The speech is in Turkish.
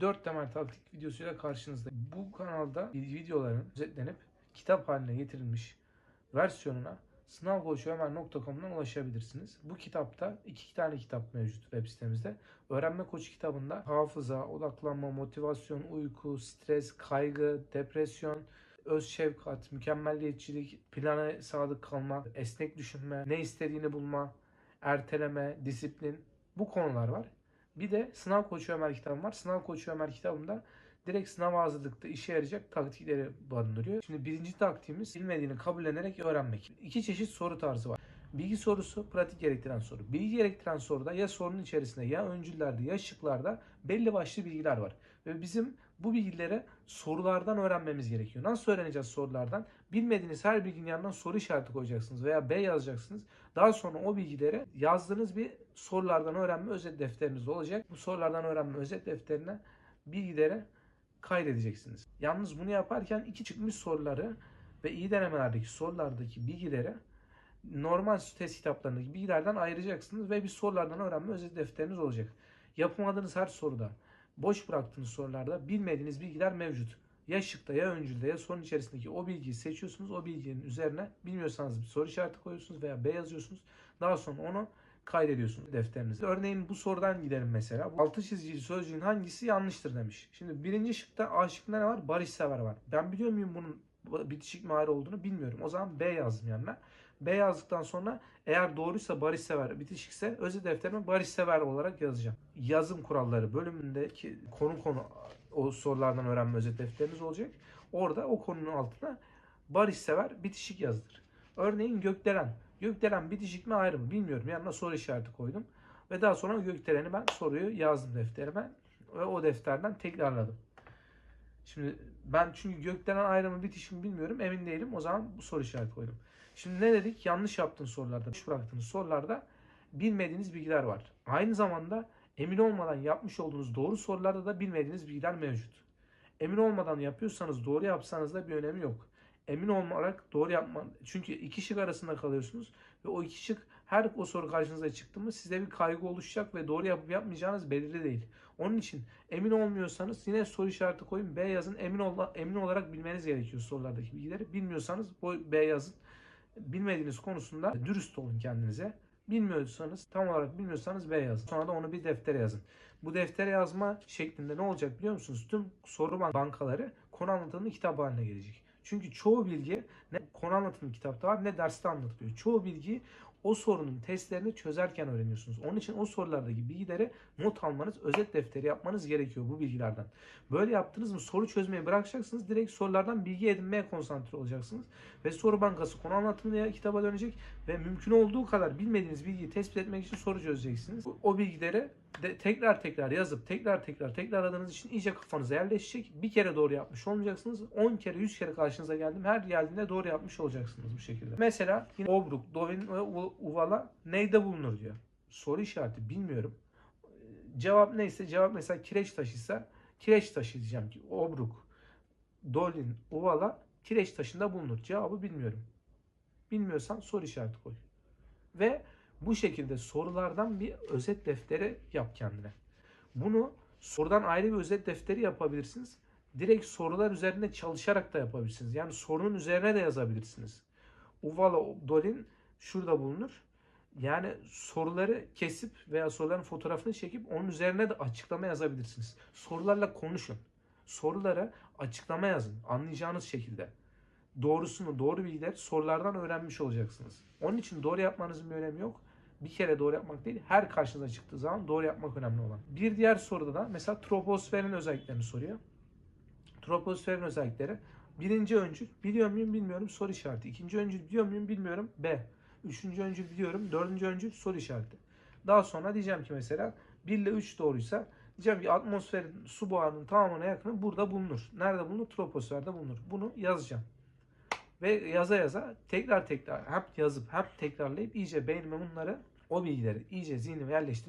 4 temel taktik videosuyla karşınızda. Bu kanalda videoların özetlenip kitap haline getirilmiş versiyonuna sınavkoçömer.com'dan ulaşabilirsiniz. Bu kitapta iki tane kitap mevcut web sitemizde. Öğrenme Koçu kitabında hafıza, odaklanma, motivasyon, uyku, stres, kaygı, depresyon, öz şefkat, mükemmelliyetçilik, plana sadık kalmak, esnek düşünme, ne istediğini bulma, erteleme, disiplin bu konular var. Bir de Sınav Koçu Ömer kitabım var. Sınav Koçu Ömer kitabımda direkt sınav hazırlıkta işe yarayacak taktikleri barındırıyor. Şimdi birinci taktiğimiz bilmediğini kabullenerek öğrenmek. İki çeşit soru tarzı var. Bilgi sorusu, pratik gerektiren soru. Bilgi gerektiren soruda ya sorunun içerisinde ya öncüllerde ya şıklarda belli başlı bilgiler var. Ve bizim bu bilgileri sorulardan öğrenmemiz gerekiyor. Nasıl öğreneceğiz sorulardan? Bilmediğiniz her bilginin yanına soru işareti koyacaksınız veya B yazacaksınız. Daha sonra o bilgileri yazdığınız bir sorulardan öğrenme özet defteriniz olacak. Bu sorulardan öğrenme özet defterine bilgileri kaydedeceksiniz. Yalnız bunu yaparken iki çıkmış soruları ve iyi denemelerdeki sorulardaki bilgileri normal test kitaplarındaki bilgilerden ayıracaksınız ve bir sorulardan öğrenme özet defteriniz olacak. Yapamadığınız her soruda, boş bıraktığınız sorularda bilmediğiniz bilgiler mevcut. Ya şıkta ya öncülde ya sorun içerisindeki o bilgiyi seçiyorsunuz. O bilginin üzerine bilmiyorsanız bir soru işareti koyuyorsunuz veya B yazıyorsunuz. Daha sonra onu kaydediyorsunuz defterinize. Örneğin bu sorudan gidelim mesela. Altı çizgili sözcüğün hangisi yanlıştır demiş. Şimdi birinci şıkta A şıkkında ne var? Barışsever var. Ben biliyor muyum bunun bitişik mi ayrı olduğunu bilmiyorum. O zaman B yazdım yanına. B yazdıktan sonra eğer doğruysa barışsever, bitişikse özet defterime barışsever olarak yazacağım. Yazım kuralları bölümündeki konu konu o sorulardan öğrenme özet defteriniz olacak. Orada o konunun altına barışsever, bitişik yazdır. Örneğin gökdelen. Gökdelen bitişik mi ayrı mı bilmiyorum. Yanına soru işareti koydum. Ve daha sonra gökdeleni ben soruyu yazdım defterime. Ve o defterden tekrarladım. Şimdi ben çünkü gökdelen ayrı mı bitişik mi bilmiyorum. Emin değilim. O zaman bu soru işareti koydum. Şimdi ne dedik? Yanlış yaptığın sorularda, boş bıraktığınız sorularda bilmediğiniz bilgiler var. Aynı zamanda emin olmadan yapmış olduğunuz doğru sorularda da bilmediğiniz bilgiler mevcut. Emin olmadan yapıyorsanız doğru yapsanız da bir önemi yok. Emin olarak doğru yapma. Çünkü iki şık arasında kalıyorsunuz ve o iki şık her o soru karşınıza çıktı mı size bir kaygı oluşacak ve doğru yapıp yapmayacağınız belirli değil. Onun için emin olmuyorsanız yine soru işareti koyun B yazın. Emin ol, emin olarak bilmeniz gerekiyor sorulardaki bilgileri. Bilmiyorsanız B yazın. Bilmediğiniz konusunda dürüst olun kendinize. Bilmiyorsanız tam olarak bilmiyorsanız B yazın. Sonra da onu bir deftere yazın. Bu deftere yazma şeklinde ne olacak biliyor musunuz? Tüm soru bankaları konu anlatımlı kitap haline gelecek. Çünkü çoğu bilgi ne konu anlatımlı kitapta var ne derste anlatılıyor. Çoğu bilgi o sorunun testlerini çözerken öğreniyorsunuz. Onun için o sorulardaki bilgileri not almanız, özet defteri yapmanız gerekiyor bu bilgilerden. Böyle yaptınız mı soru çözmeyi bırakacaksınız. Direkt sorulardan bilgi edinmeye konsantre olacaksınız. Ve soru bankası konu anlatımlı kitaba dönecek ve mümkün olduğu kadar bilmediğiniz bilgiyi tespit etmek için soru çözeceksiniz. O bilgileri de tekrar tekrar yazıp tekrar tekrar tekrarladığınız için iyice kafanıza yerleşecek. Bir kere doğru yapmış olmayacaksınız. 10 kere 100 kere karşınıza geldim. Her geldiğinde doğru yapmış olacaksınız bu şekilde. Mesela yine Obruk, Dovin ve Uvala neyde bulunur diyor. Soru işareti bilmiyorum. Cevap neyse cevap mesela kireç taşıysa kireç taşı diyeceğim ki Obruk, Dolin, Uvala kireç taşında bulunur. Cevabı bilmiyorum. Bilmiyorsan soru işareti koy. Ve bu şekilde sorulardan bir özet defteri yap kendine. Bunu sorudan ayrı bir özet defteri yapabilirsiniz. Direkt sorular üzerinde çalışarak da yapabilirsiniz. Yani sorunun üzerine de yazabilirsiniz. Uvala Dolin şurada bulunur. Yani soruları kesip veya soruların fotoğrafını çekip onun üzerine de açıklama yazabilirsiniz. Sorularla konuşun. Sorulara açıklama yazın. Anlayacağınız şekilde. Doğrusunu, doğru bilgiler sorulardan öğrenmiş olacaksınız. Onun için doğru yapmanızın bir önemi yok bir kere doğru yapmak değil, her karşınıza çıktığı zaman doğru yapmak önemli olan. Bir diğer soruda da mesela troposferin özelliklerini soruyor. Troposferin özellikleri birinci öncül biliyor muyum bilmiyorum soru işareti. İkinci öncül biliyor muyum bilmiyorum B. Üçüncü öncül biliyorum. Dördüncü öncül soru işareti. Daha sonra diyeceğim ki mesela 1 ile 3 doğruysa diyeceğim ki atmosferin su buharının tamamına yakını burada bulunur. Nerede bulunur? Troposferde bulunur. Bunu yazacağım. Ve yaza yaza tekrar tekrar hep yazıp hep tekrarlayıp iyice beynime bunları o bilgileri iyice zihnime yerleştirdim.